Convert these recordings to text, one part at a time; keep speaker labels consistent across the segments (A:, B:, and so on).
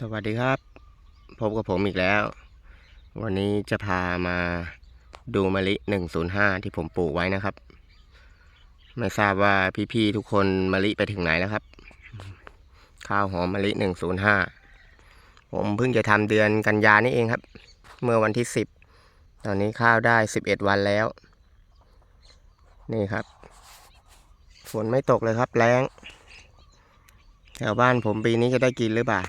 A: สวัสดีครับ พบกับผมอีกแล้ว วันนี้จะพามาดูมะลิ 105 ที่ผมปลูกไว้นะครับ ไม่ทราบว่าพี่ๆทุกคนมะลิไปถึงไหนแล้วครับ ข้าวหอมมะลิ 105 ผมเพิ่งจะทำเดือนกันยานี่เองครับ เมื่อวันที่ 10 ตอนนี้ข้าวได้ 11 วันแล้ว นี่ครับ ฝนไม่ตกเลยครับแรงแถวบ้านผมปีนี้จะได้กินหรือเปล่า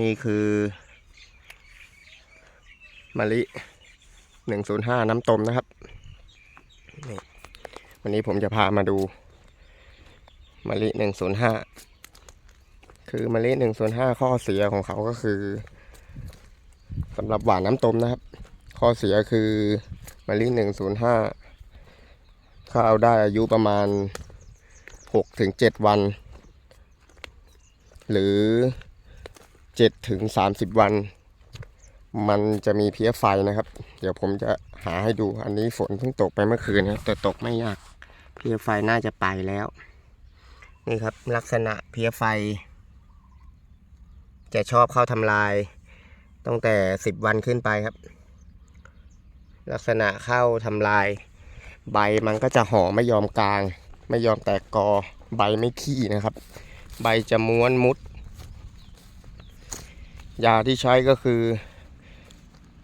A: นี่คือมะลิหนึ่งศูนย์ห้าน้ำต้มนะครับนี่วันนี้ผมจะพามาดูมะลิหนึ่งศูนย์ห้าคือมะลิหนึ่งศูนย์ห้าข้อเสียของเขาก็คือสำหรับหวานน้ำต้มนะครับ ข้อเสียคือมะลิหนึ่งศูนย์ห้าข้าวได้อายุประมาณหกถึงเจ็ดวัน หรือ เจ็ดถึงสามสิบวัน มันจะมีเพี้ยไฟนะครับ เดี๋ยวผมจะหาให้ดูอันนี้ฝนเพิ่งตกไปเมื่อคืนครับแต่ตกไม่ยากเพี้ยไฟน่าจะไปแล้ว นี่ครับลักษณะเพี้ยไฟ จะชอบเข้าทำลายตั้งแต่สิบวันขึ้นไปครับ ลักษณะเข้าทำลาย ใบมันก็จะห่อไม่ยอมกลาง ไม่ยอมแตกกอใบไม่ขี้นะครับ ใบจะม้วนมุด ยาที่ใช้ก็คือ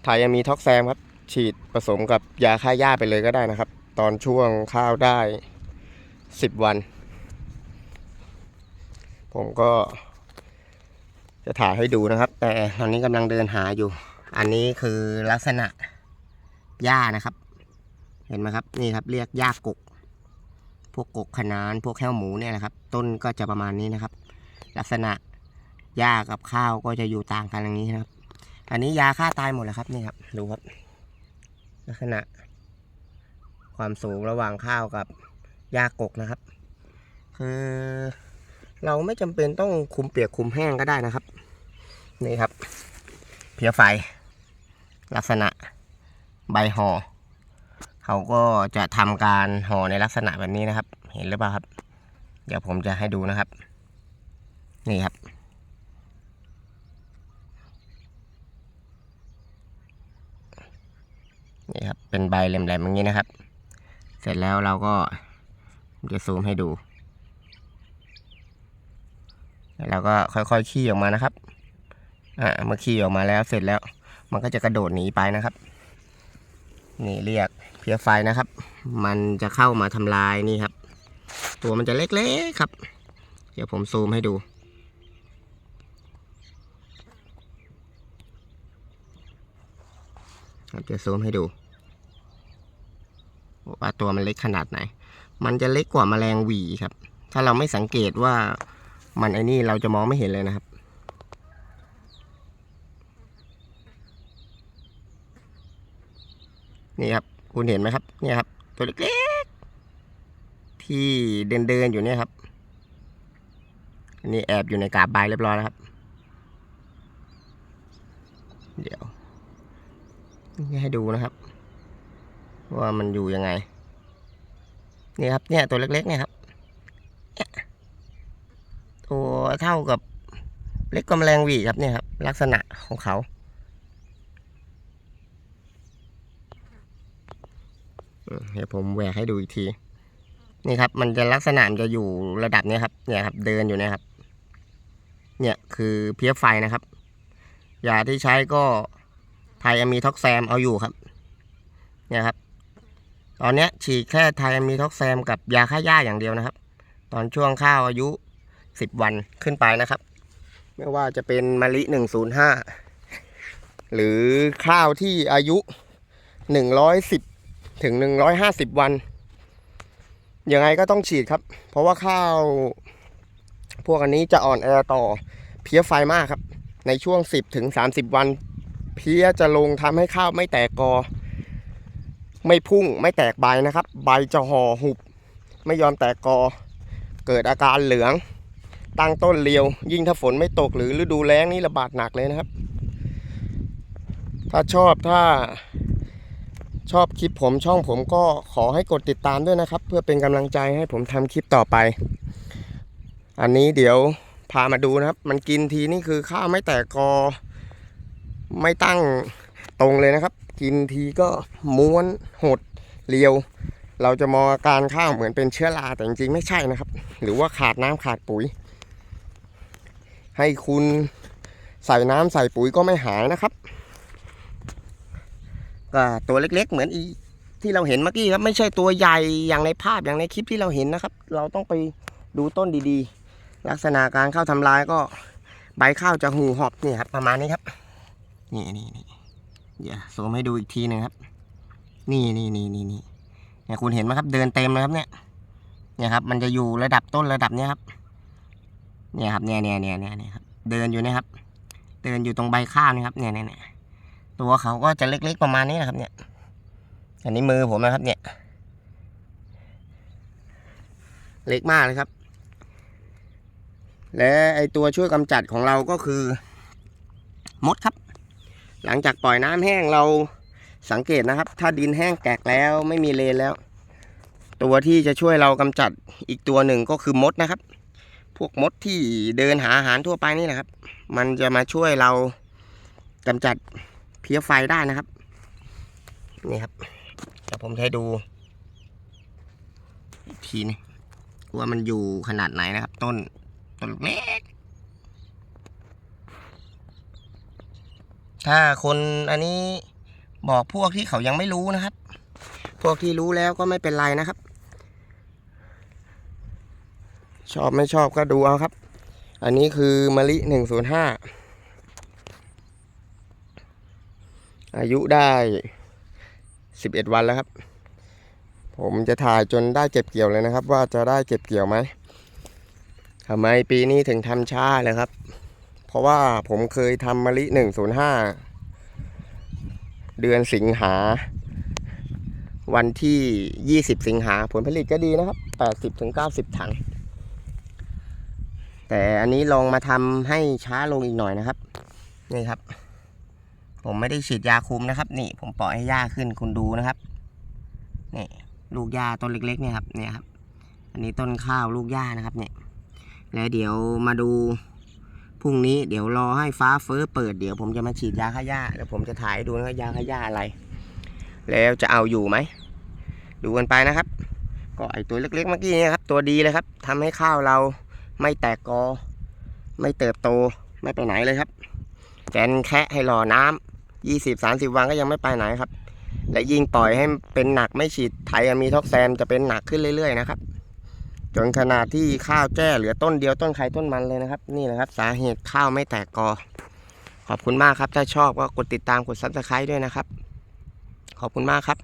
A: ไทยมีท็อกแซมครับ ฉีดผสมกับยาฆ่าหญ้าไปเลยก็ได้นะครับ ตอนช่วงข้าวได้ 10 วัน ผมก็ จะถ่ายให้ดูนะครับ แต่ตอนนี้กำลังเดินหาอยู่ อันนี้คือลักษณะหญ้านะครับ เห็นไหมครับ นี่ครับเรียกหญ้ากก พวกกกขนาน พวกแห้วหมูเนี่ยนะครับ ต้นก็จะประมาณนี้นะครับ ลักษณะ หญ้ากับข้าวก็จะอยู่ต่างกันอย่างนี้นะครับ อันนี้ยาฆ่าตายหมดแล้วครับนี่ครับดูครับ ลักษณะ ความสูงระหว่างข้าวกับหญ้ากกนะครับ คือเราไม่จำเป็นต้องคุมเปียกคุมแห้งก็ได้นะครับ นี่ครับ เพียไฟ ลักษณะใบห่อเขาก็จะทำการห่อในลักษณะแบบนี้นะครับ เห็นหรือเปล่าครับ เดี๋ยวผมจะให้ดูนะครับ นี่ครับ นี่ครับ เป็นใบแหลมๆอย่างนี้นะครับ เสร็จแล้วเราก็จะซูมให้ดูแล้วเราก็ค่อยๆขี้ออกมานะครับ อ่าเมื่อขี้ออกมาแล้วเสร็จแล้ว มันก็จะกระโดดหนีไปนะครับ นี่เรียกเพียไฟนะครับ มันจะเข้ามาทำลายนี่ครับ ตัวมันจะเล็กๆครับ เดี๋ยวผมซูมให้ดู ครับจะซูมให้ดูว่าตัวมันเล็กขนาดไหน มันจะเล็กกว่าแมลงวีครับ ถ้าเราไม่สังเกตว่ามันไอ้นี่เราจะมองไม่เห็นเลยนะครับ นี่ครับ คุณเห็นไหมครับ เนี่ยครับ ตัวเล็กๆ ที่เดินเดินๆอยู่เนี่ยครับนนี้แอบอยู่ในกาบใบเรียบร้อยแล้วครับ เดี๋ยว ให้ดูนะครับ ว่ามันอยู่ยังไง นี่ครับเนี่ยตัวเล็กๆเนี่ยครับตัวเท่ากับเล็กกว่าแมลงวีครับเนี่ยครับ ลักษณะของเขา เดี๋ยวผมแหวกให้ดูอีกที นี่ครับ มันจะลักษณะมันจะอยู่ระดับนี้ครับ เนี่ยครับ เดินอยู่นี่ยครับ เนี่ยคือเพี้ยไฟนะครับ ยาที่ใช้ก็ ไทยมีท็อกแซมเอาอยู่ครับ เนี่ยครับ ตอนนี้ฉีดแค่ไทยมีท็อกแซมกับยาฆ่าหญ้าอย่างเดียวนะครับ ตอนช่วงข้าวอายุสิบวันขึ้นไปนะครับ ไม่ว่าจะเป็นมะลิหนึ่งศูนย์ห้าหรือข้าวที่อายุหนึ่งร้อยสิบถึงหนึ่งร้อยห้าสิบวันยังไงก็ต้องฉีดครับ เพราะว่าข้าว พวกอันนี้จะอ่อนแอต่อเพี้ยไฟมากครับ ในช่วง 10ถึง30 วัน เพี้ยจะลงทำให้ข้าวไม่แตกกอ ไม่พุ่งไม่แตกใบนะครับ ใบจะห่อหุบ ไม่ยอมแตกกอ เกิดอาการเหลือง ตั้งต้นเรียว ยิ่งถ้าฝนไม่ตกหรือฤดูแล้งนี่ระบาดหนักเลยนะครับ ถ้าชอบถ้าชอบคลิปผมช่องผมก็ขอให้กดติดตามด้วยนะครับ เพื่อเป็นกำลังใจให้ผมทำคลิปต่อไป อันนี้เดี๋ยวพามาดูนะครับ มันกินทีนี่คือข้าวไม่แตกกอ ไม่ตั้งตรงเลยนะครับ กินทีก็ม้วนหดเรียว เราจะมองอาการข้าวเหมือนเป็นเชื้อราแต่จริงๆไม่ใช่นะครับ หรือว่าขาดน้ำขาดปุ๋ย ให้คุณใส่น้ำใส่ปุ๋ยก็ไม่หายนะครับก็ตัวเล็กๆ เหมือนอีที่เราเห็นเมื่อกี้ครับไม่ใช่ตัวใหญ่อย่างในภาพอย่างในคลิปที่เราเห็นนะครับ เราต้องไปดูต้นดีๆ ลักษณะการเข้าทำลายก็ใบข้าวจะหูหอบนี่ครับประมาณนี้ครับ นี่นี่นี่เดี๋ยวซูมให้ดูอีกทีหนึ่งครับ นี่นี่นี่นี่นี่เนี่ยคุณเห็นไหมครับ เดินเต็มเลยครับเนี่ย เนี่ยครับ มันจะอยู่ระดับต้นระดับเนี้ยครับ เนี่ยครับ เนี่ยเนี่ยเนี่ยเนี่ยเนี่ยครับ เดินอยู่นะครับ เดินอยู่ตรงใบข้าวนี่ครับ เนี่ยเนี่ยเนี่ยตัวเขาก็จะเล็กๆประมาณนี้นะครับ เนี่ย อันนี้มือผมนะครับ เนี่ย เล็กมากเลยครับ และไอตัวช่วยกำจัดของเราก็คือ มดครับ หลังจากปล่อยน้ำแห้งเราสังเกตนะครับ ถ้าดินแห้งแกกแล้วไม่มีเลนแล้ว ตัวที่จะช่วยเรากำจัดอีกตัวหนึ่งก็คือมดนะครับ พวกมดที่เดินหาอาหารทั่วไปนี่แหละครับ มันจะมาช่วยเรากำจัดเพี้ยไฟได้นะครับนี่ครับเดี๋ยวผมจะให้ดูทีนึงว่ามันอยู่ขนาดไหนนะครับ ต้นต้นเล็ก ถ้าคนอันนี้บอกพวกที่เขายังไม่รู้นะครับ พวกที่รู้แล้วก็ไม่เป็นไรนะครับ ชอบไม่ชอบก็ดูเอาครับ อันนี้คือมะลิหนึ่งศูนย์ห้าอายุได้สิบเอ็ดวันแล้วครับ ผมจะถ่ายจนได้เก็บเกี่ยวเลยนะครับ ว่าจะได้เก็บเกี่ยวไหมทำไมปีนี้ถึงทำช้าเลยครับ เพราะว่าผมเคยทำมะลิหนึ่งศูนย์ห้าเดือนสิงหา วันที่20สิงหาผลผลิตก็ดีนะครับ80-90ถัง แต่อันนี้ลองมาทำให้ช้าลงอีกหน่อยนะครับ นี่ครับ ผมไม่ได้ฉีดยาคุมนะครับ นี่ ผมปล่อยให้หญ้าขึ้นคุณดูนะครับ นี่ลูกหญ้าต้นเล็กๆเนี่ยครับ เนี่ยครับ อันนี้ต้นข้าวลูกหญ้านะครับ เนี่ย แล้วเดี๋ยวมาดู พรุ่งนี้เดี๋ยวรอให้ฟ้าเฟ้อเปิดเดี๋ยวผมจะมาฉีดยาฆ่าหญ้าแล้วผมจะถ่ายดูนะครับยาฆ่าหญ้าอะไร แล้วจะเอาอยู่ไหม ดูกันไปนะครับ ก็ไอตัวเล็กๆเมื่อกี้นี่ครับ ตัวดีเลยครับทำให้ข้าวเราไม่แตกกอ ไม่เติบโตไม่ไปไหนเลยครับ แกนแคะให้รอน้ำยี่สิบสามสิบวันก็ยังไม่ไปไหนครับ และยิ่งปล่อยให้เป็นหนักไม่ฉีดไทยมีท็อกแซมจะเป็นหนักขึ้นเรื่อยๆนะครับ จนขนาดที่ข้าวแจ้เหลือต้นเดียวต้นใครต้นมันเลยนะครับ นี่แหละครับ สาเหตุข้าวไม่แตกกอ ขอบคุณมากครับ ถ้าชอบก็กดติดตามกดซับสไครต์ด้วยนะครับ ขอบคุณมากครับ